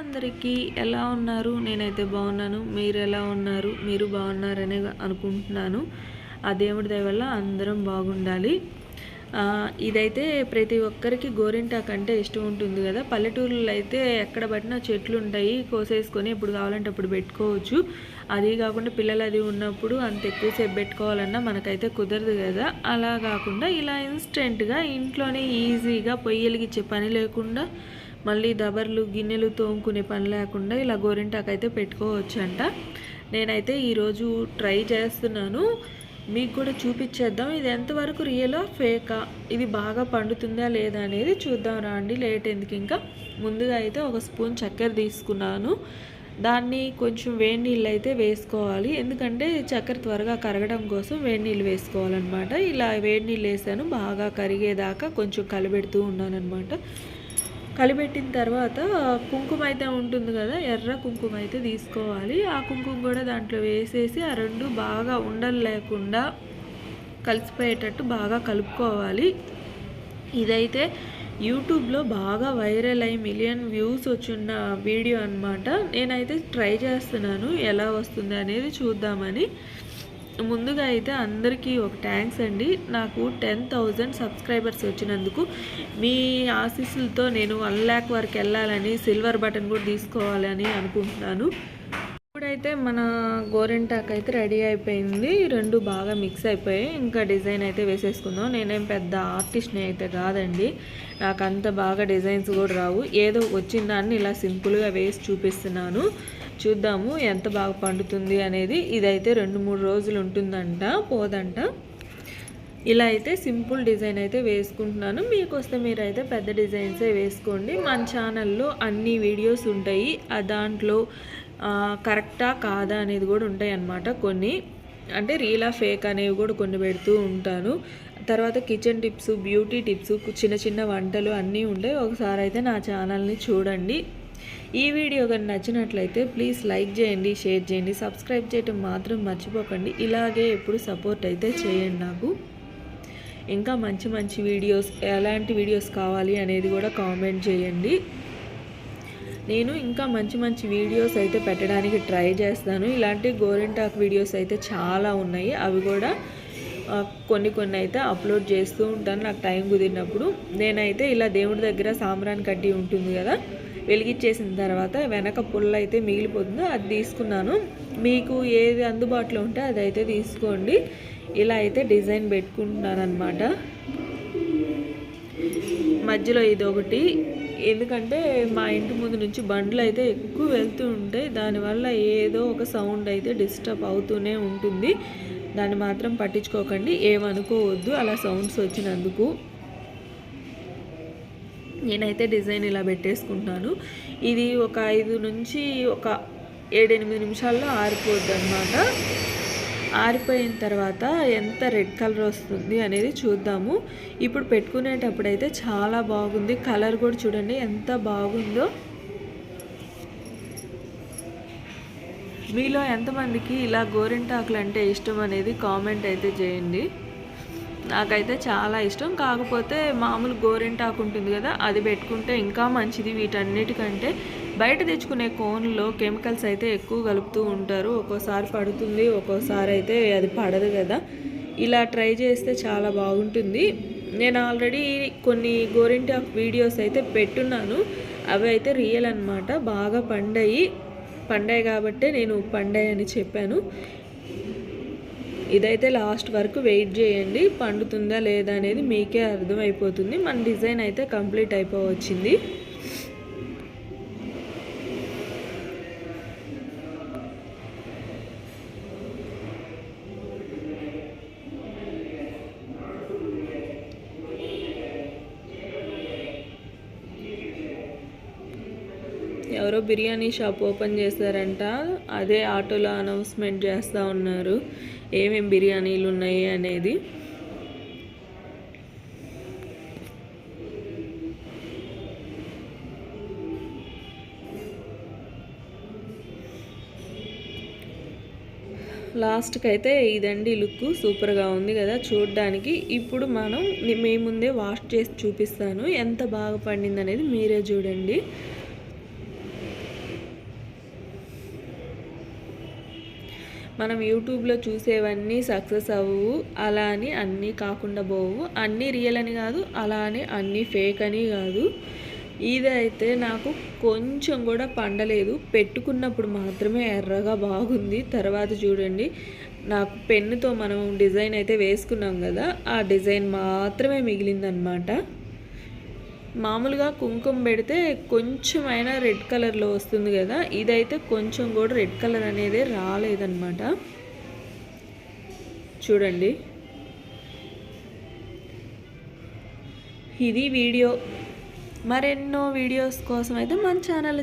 అందరికీ ఎలా ఉన్నారు? నేనైతే బాగున్నాను. మీరు ఎలా ఉన్నారు? మీరు బాగున్నారనే అనుకుంటున్నాను. ఆ దేవుడి దయవల్ల అందరం బాగుండాలి. ఇదైతే ప్రతి ఒక్కరికి గోరింటాకు అంటే ఇష్టం ఉంటుంది కదా. పల్లెటూరులో అయితే ఎక్కడ పట్టినా చెట్లు ఉంటాయి. కోసేసుకొని ఎప్పుడు కావాలంటే అప్పుడు పెట్టుకోవచ్చు. అది కాకుండా పిల్లలు అది ఉన్నప్పుడు అంత ఎక్కువసేపు పెట్టుకోవాలన్నా మనకైతే కుదరదు కదా. అలా కాకుండా ఇలా ఇన్స్టెంట్గా ఇంట్లోనే ఈజీగా పొయ్యి వెలిగించే పని లేకుండా మళ్ళీ దబర్లు గిన్నెలు తోముకునే పని లేకుండా ఇలా గోరింటాకు అయితే నేనైతే ఈరోజు ట్రై చేస్తున్నాను. మీకు కూడా చూపించేద్దాం. ఇది ఎంతవరకు రియలా ఫేకా? ఇది బాగా పండుతుందా లేదా అనేది చూద్దాం రండి. లేట్ ఎందుకు ఇంకా? ముందుగా అయితే ఒక స్పూన్ చక్కెర తీసుకున్నాను. దాన్ని కొంచెం వేడి నీళ్ళు అయితే వేసుకోవాలి. ఎందుకంటే చక్కెర త్వరగా కరగడం కోసం వేడి నీళ్ళు వేసుకోవాలన్నమాట. ఇలా వేడి నీళ్ళు వేసాను. బాగా కరిగేదాకా కొంచెం కలబెడుతూ ఉన్నాను అనమాట కలిపెట్టిన తర్వాత కుంకుమ అయితే ఉంటుంది కదా ఎర్ర కుంకుమ అయితే తీసుకోవాలి. ఆ కుంకుమ కూడా దాంట్లో వేసేసి ఆ రెండు బాగా ఉండలు లేకుండా కలిసిపోయేటట్టు బాగా కలుపుకోవాలి. ఇదైతే యూట్యూబ్లో బాగా వైరల్ అయ్యి మిలియన్ వ్యూస్ వచ్చిన వీడియో అనమాట నేనైతే ట్రై చేస్తున్నాను ఎలా వస్తుంది అనేది చూద్దామని. ముందుగా అయితే అందరికీ ఒక థ్యాంక్స్ అండి. నాకు టెన్ థౌజండ్ సబ్స్క్రైబర్స్ వచ్చినందుకు మీ ఆశీస్సులతో నేను వన్ ల్యాక్ వరకు వెళ్ళాలని సిల్వర్ బటన్ కూడా తీసుకోవాలని అనుకుంటున్నాను. ఇప్పుడైతే మన గోరింటాక్ అయితే రెడీ అయిపోయింది. రెండు బాగా మిక్స్ అయిపోయాయి. ఇంకా డిజైన్ అయితే వేసేసుకుందాం. నేనేం పెద్ద ఆర్టిస్ట్ని అయితే కాదండి. నాకు అంత బాగా డిజైన్స్ కూడా రావు. ఏదో వచ్చిన దాన్ని ఇలా సింపుల్గా వేసి చూపిస్తున్నాను. చూద్దాము ఎంత బాగా పండుతుంది అనేది. ఇదైతే రెండు మూడు రోజులు ఉంటుందంట పోదంట. ఇలా అయితే సింపుల్ డిజైన్ అయితే వేసుకుంటున్నాను. మీకు వస్తే మీరైతే పెద్ద డిజైన్సే వేసుకోండి. మన ఛానల్లో అన్ని వీడియోస్ ఉంటాయి. ఆ దాంట్లో కరెక్టా కాదా అనేది కూడా ఉంటాయి అన్నమాట కొన్ని. అంటే రీలా ఫేక్ అనేవి కూడా కొన్ని పెడుతూ ఉంటాను. తర్వాత కిచెన్ టిప్స్ బ్యూటీ టిప్స్ చిన్న చిన్న వంటలు అన్నీ ఉంటాయి. ఒకసారి అయితే నా ఛానల్ని చూడండి. ఈ వీడియో కానీ నచ్చినట్లయితే ప్లీజ్ లైక్ చేయండి షేర్ చేయండి సబ్స్క్రైబ్ చేయటం మాత్రం మర్చిపోకండి. ఇలాగే ఎప్పుడు సపోర్ట్ అయితే చేయండి నాకు. ఇంకా మంచి మంచి వీడియోస్ ఎలాంటి వీడియోస్ కావాలి అనేది కూడా కామెంట్ చేయండి. నేను ఇంకా మంచి మంచి వీడియోస్ అయితే పెట్టడానికి ట్రై చేస్తాను. ఇలాంటి గోరింటాక్ వీడియోస్ అయితే చాలా ఉన్నాయి. అవి కూడా కొన్ని కొన్ని అయితే అప్లోడ్ చేస్తూ ఉంటాను. నాకు టైం కుదిరినప్పుడు నేనైతే ఇలా దేవుడి దగ్గర సాంబ్రాన్ కడ్డీ ఉంటుంది కదా వెలిగించేసిన తర్వాత వెనక పుల్ల అయితే మిగిలిపోతుందో అది తీసుకున్నాను. మీకు ఏది అందుబాటులో ఉంటే అదైతే తీసుకోండి. ఇలా అయితే డిజైన్ పెట్టుకుంటున్నాను అనమాట మధ్యలో ఇది ఒకటి ఎందుకంటే మా ఇంటి ముందు నుంచి బండ్లు అయితే ఎక్కువ వెళ్తూ ఉంటాయి. దానివల్ల ఏదో ఒక సౌండ్ అయితే డిస్టర్బ్ అవుతూనే ఉంటుంది. దాన్ని మాత్రం పట్టించుకోకండి. ఏమనుకోవద్దు. అలా సౌండ్స్ వచ్చినందుకు. నేనైతే డిజైన్ ఇలా పెట్టేసుకుంటున్నాను ఇది ఒక ఐదు నుంచి ఒక ఏడెనిమిది నిమిషాల్లో ఆరిపోద్ది అనమాట ఆరిపోయిన తర్వాత ఎంత రెడ్ కలర్ వస్తుంది అనేది చూద్దాము. ఇప్పుడు పెట్టుకునేటప్పుడు అయితే చాలా బాగుంది. కలర్ కూడా చూడండి ఎంత బాగుందో. మీలో ఎంతమందికి ఇలా గోరింటాకులు అంటే ఇష్టం అనేది కామెంట్ అయితే చేయండి. నాకైతే చాలా ఇష్టం. కాకపోతే మామూలు గోరింటాకు ఉంటుంది కదా అది పెట్టుకుంటే ఇంకా మంచిది. వీటన్నిటికంటే బయట తెచ్చుకునే కోన్లో కెమికల్స్ అయితే ఎక్కువ కలుపుతూ ఉంటారు. ఒక్కోసారి పడుతుంది ఒక్కోసారి అయితే అది పడదు కదా. ఇలా ట్రై చేస్తే చాలా బాగుంటుంది. నేను ఆల్రెడీ కొన్ని గోరింటాకు వీడియోస్ అయితే పెట్టున్నాను. అవి అయితే రియల్ అన్నమాట. బాగా పండాయి. పండాయి కాబట్టే నేను పండాయి అని చెప్పాను. ఇదైతే లాస్ట్ వరకు వెయిట్ చేయండి పండుతుందా లేదా అనేది మీకే అర్థమైపోతుంది. మన డిజైన్ అయితే కంప్లీట్ అయిపోవచ్చింది. ఎవరో బిర్యానీ షాప్ ఓపెన్ చేశారంట. అదే ఆటోలో అనౌన్స్మెంట్ చేస్తూ ఉన్నారు. ఏమేమి బిర్యానీలు ఉన్నాయి అనేది. లాస్ట్కి అయితే ఇదండి లుక్ సూపర్గా ఉంది కదా చూడడానికి. ఇప్పుడు మనం మీ ముందే వాష్ చేసి చూపిస్తాను. ఎంత బాగా పండింది అనేది మీరే చూడండి. మనం యూట్యూబ్లో చూసేవన్నీ సక్సెస్ అవ్వవు అలా అని అన్నీ కాకుండా పోవు. అన్నీ రియల్ అని కాదు అలా అని అన్నీ ఫేక్ అని కాదు. ఇదైతే నాకు కొంచెం కూడా పండలేదు. పెట్టుకున్నప్పుడు మాత్రమే ఎర్రగా బాగుంది. తర్వాత చూడండి నాకు పెన్నుతో మనం డిజైన్ అయితే వేసుకున్నాం కదా ఆ డిజైన్ మాత్రమే మిగిలిందనమాట. మామూలుగా కుంకుమ పెడితే కొంచెమైనా రెడ్ కలర్లో వస్తుంది కదా ఇదైతే కొంచెం కూడా రెడ్ కలర్ అనేది రాలేదన్నమాట. చూడండి. ఇది వీడియో. మరెన్నో వీడియోస్ కోసం అయితే మన ఛానల్